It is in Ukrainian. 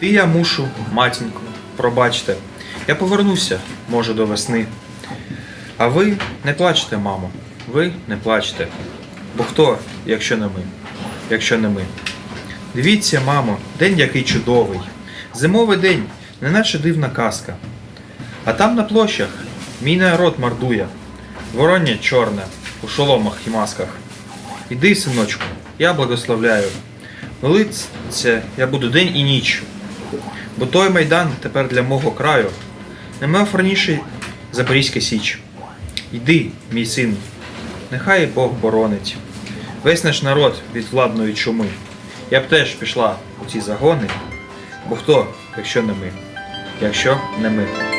І я мушу, матінко, пробачте. Я повернуся, може, до весни. А ви не плачте, мамо. Ви не плачте. Бо хто, якщо не ми? Якщо не ми. Дивіться, мамо, день який чудовий. Зимовий день, неначе дивна казка. А там на площах мій народ мордує. Вороння чорне, у шоломах і масках. Іди, синочку, я благословляю. Молиться я буду день і ніч. Бо той майдан тепер для мого краю не мав раніше Запорізька Січ. Йди, мій син, нехай Бог боронить. Весь наш народ від владної чуми. Я б теж пішла у ці загони, бо хто, якщо не ми? Якщо не ми.